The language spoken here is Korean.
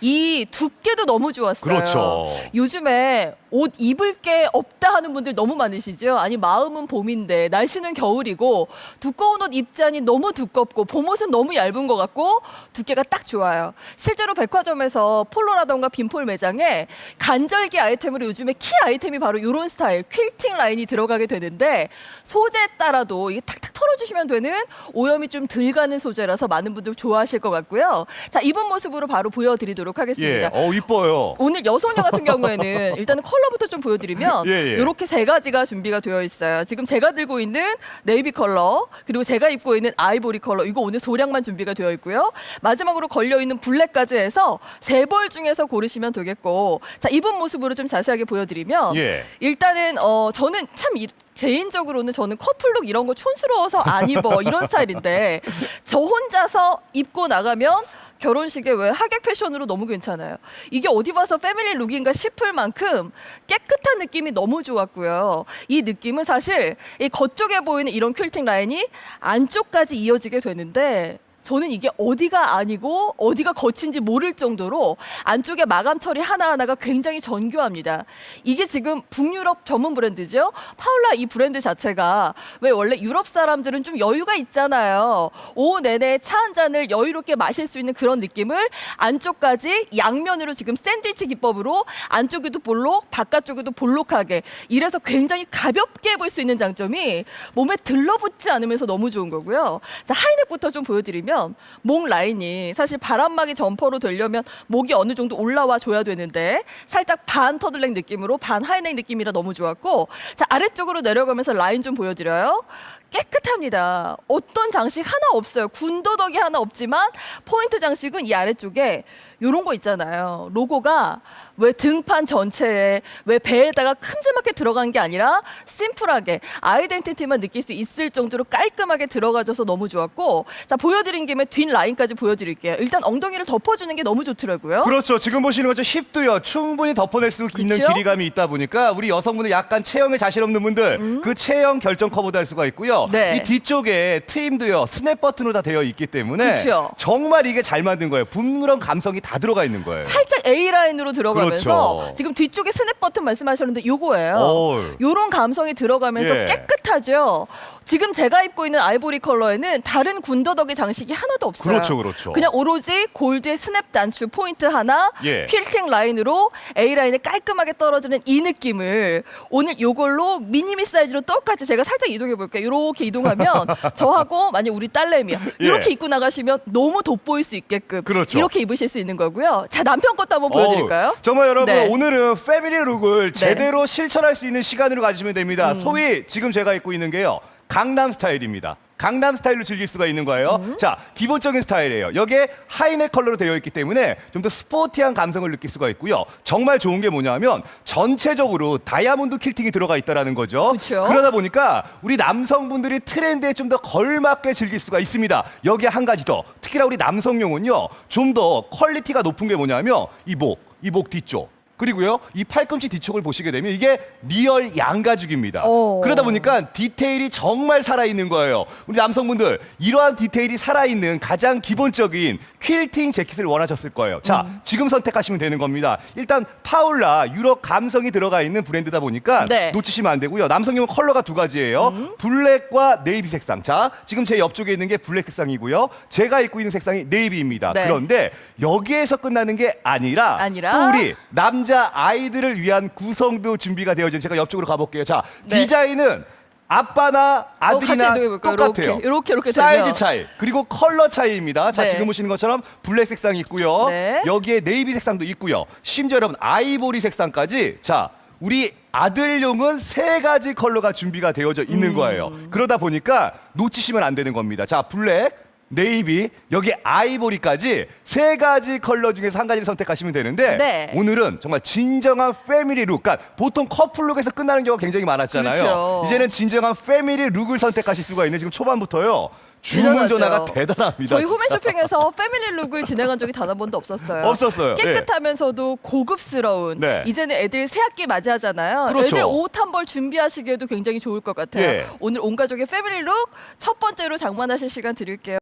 이 두께도 너무 좋았어요. 그렇죠. 요즘에 옷 입을 게 없다 하는 분들 너무 많으시죠? 아니 마음은 봄인데 날씨는 겨울이고 두꺼운 옷 입자니 너무 두껍고 봄옷은 너무 얇은 것 같고 두께가 딱 좋아요. 실제로 백화점에서 폴로라던가 빈폴 매장에 간절기 아이템으로 요즘에 키 아이템이 바로 이런 스타일 퀼팅 라인이 들어가게 되는데 소재에 따라도 이게 탁탁 털어주시면 되는 오염이 좀 덜 가는 소재라서 많은 분들 좋아하실 것 같고요. 자 입은 모습으로 바로 보여드리도록 하겠습니다. 예, 어 이뻐요. 오늘 여소녀 같은 경우에는 일단은 컬러 부터 좀 보여드리면 예, 예. 이렇게 세 가지가 준비가 되어 있어요. 지금 제가 들고 있는 네이비 컬러 그리고 제가 입고 있는 아이보리 컬러 이거 오늘 소량만 준비가 되어 있고요. 마지막으로 걸려 있는 블랙까지 해서 세 벌 중에서 고르시면 되겠고 자 입은 모습으로 좀 자세하게 보여드리면 예. 일단은 어 저는 참 이- 개인적으로는 저는 커플룩 이런 거 촌스러워서 안 입어 이런 스타일인데 저 혼자서 입고 나가면 결혼식에 왜 하객 패션으로 너무 괜찮아요. 이게 어디 봐서 패밀리 룩인가 싶을 만큼 깨끗한 느낌이 너무 좋았고요. 이 느낌은 사실 이 겉쪽에 보이는 이런 퀼팅 라인이 안쪽까지 이어지게 되는데 저는 이게 어디가 아니고 어디가 거친지 모를 정도로 안쪽에 마감 처리 하나하나가 굉장히 정교합니다. 이게 지금 북유럽 전문 브랜드죠. 파울라 이 브랜드 자체가 왜 원래 유럽 사람들은 좀 여유가 있잖아요. 오후 내내 차 한 잔을 여유롭게 마실 수 있는 그런 느낌을 안쪽까지 양면으로 지금 샌드위치 기법으로 안쪽에도 볼록, 바깥쪽에도 볼록하게 이래서 굉장히 가볍게 볼 수 있는 장점이 몸에 들러붙지 않으면서 너무 좋은 거고요. 자, 하이넥부터 좀 보여드리면 목 라인이 사실 바람막이 점퍼로 되려면 목이 어느 정도 올라와 줘야 되는데 살짝 반 터들넥 느낌으로 반 하이넥 느낌이라 너무 좋았고 자, 아래쪽으로 내려가면서 라인 좀 보여드려요. 깨끗합니다. 어떤 장식 하나 없어요. 군더더기 하나 없지만 포인트 장식은 이 아래쪽에 요런 거 있잖아요. 로고가 왜 등판 전체에 왜 배에다가 큼지막하게 들어간 게 아니라 심플하게 아이덴티티만 느낄 수 있을 정도로 깔끔하게 들어가져서 너무 좋았고 자 보여드린 김에 뒷 라인까지 보여드릴게요. 일단 엉덩이를 덮어주는 게 너무 좋더라고요. 그렇죠. 지금 보시는 것처럼 힙도요. 충분히 덮어낼 수 있는 그쵸? 길이감이 있다 보니까 우리 여성분들 약간 체형에 자신 없는 분들 그 체형 결정 커버도 할 수가 있고요. 음. 네. 이 뒤쪽에 트임도요. 스냅 버튼으로 다 되어 있기 때문에 그쵸? 정말 이게 잘 만든 거예요. 북유럽 감성이 다 들어가 있는 거예요. 살짝 A 라인으로 들어가면서 그렇죠. 지금 뒤쪽에 스냅 버튼 말씀하셨는데 요거예요. 요런 감성이 들어가면서 예. 깨끗하죠. 지금 제가 입고 있는 아이보리 컬러에는 다른 군더더기 장식이 하나도 없어요. 그렇죠, 그렇죠. 그냥 오로지 골드의 스냅 단추 포인트 하나, 예. 퀼팅 라인으로 A 라인에 깔끔하게 떨어지는 이 느낌을 오늘 요걸로 미니미 사이즈로 똑같이 제가 살짝 이동해 볼게요. 이렇게 이동하면 저하고 만약 우리 딸내미야 예. 이렇게 입고 나가시면 너무 돋보일 수 있게끔 그렇죠. 이렇게 입으실 수 있는 거고요. 자 남편 것도 한번 보여드릴까요? 어우, 정말 여러분 네. 오늘은 패밀리 룩을 네. 제대로 실천할 수 있는 시간으로 가지시면 됩니다. 음. 소위 지금 제가 입고 있는 게요. 강남 스타일입니다. 강남 스타일로 즐길 수가 있는 거예요. 음. 자, 기본적인 스타일이에요. 여기에 하이넥 컬러로 되어 있기 때문에 좀 더 스포티한 감성을 느낄 수가 있고요. 정말 좋은 게 뭐냐면 전체적으로 다이아몬드 킬팅이 들어가 있다라는 거죠. 그쵸. 그러다 보니까 우리 남성분들이 트렌드에 좀 더 걸맞게 즐길 수가 있습니다. 여기에 한 가지 더. 특히나 우리 남성용은요. 좀 더 퀄리티가 높은 게 뭐냐면 이 목, 이 목 뒤쪽. 그리고요, 이 팔꿈치 뒤쪽을 보시게 되면 이게 리얼 양가죽입니다. 오. 그러다 보니까 디테일이 정말 살아있는 거예요. 우리 남성분들, 이러한 디테일이 살아있는 가장 기본적인 퀼팅 재킷을 원하셨을 거예요. 자, 음. 지금 선택하시면 되는 겁니다. 일단 파울라, 유럽 감성이 들어가 있는 브랜드다 보니까 네. 놓치시면 안 되고요. 남성용 컬러가 두 가지예요. 음. 블랙과 네이비 색상. 자, 지금 제 옆쪽에 있는 게 블랙 색상이고요. 제가 입고 있는 색상이 네이비입니다. 네. 그런데 여기에서 끝나는 게 아니라, 아니라? 또 우리 남자 아이들을 위한 구성도 준비가 되어진 제가 옆쪽으로 가볼게요. 자, 네. 디자인은 아빠나 아들이나 같이 이동해볼까요? 똑같아요. 이렇게, 이렇게, 이렇게 사이즈 되면. 차이 그리고 컬러 차이입니다. 자 네. 지금 보시는 것처럼 블랙 색상이 있고요. 네. 여기에 네이비 색상도 있고요. 심지어 여러분 아이보리 색상까지 자 우리 아들용은 세 가지 컬러가 준비가 되어져 있는 음. 거예요. 그러다 보니까 놓치시면 안 되는 겁니다. 자 블랙 네이비 여기 아이보리까지 세 가지 컬러 중에서 한 가지를 선택하시면 되는데 네. 오늘은 정말 진정한 패밀리 룩. 그러니까 보통 커플 룩에서 끝나는 경우가 굉장히 많았잖아요. 그렇죠. 이제는 진정한 패밀리 룩을 선택하실 수가 있는 지금 초반부터요. 주문. 전화가 대단합니다. 저희 진짜. 홈앤 쇼핑에서 패밀리 룩을 진행한 적이 단 한 번도 없었어요. 없었어요. 예. 깨끗하면서도 고급스러운. 네. 이제는 애들 새학기 맞이하잖아요. 그렇죠. 애들 옷 한 벌 준비하시기에도 굉장히 좋을 것 같아요. 예. 오늘 온 가족의 패밀리 룩 첫 번째로 장만하실 시간 드릴게요.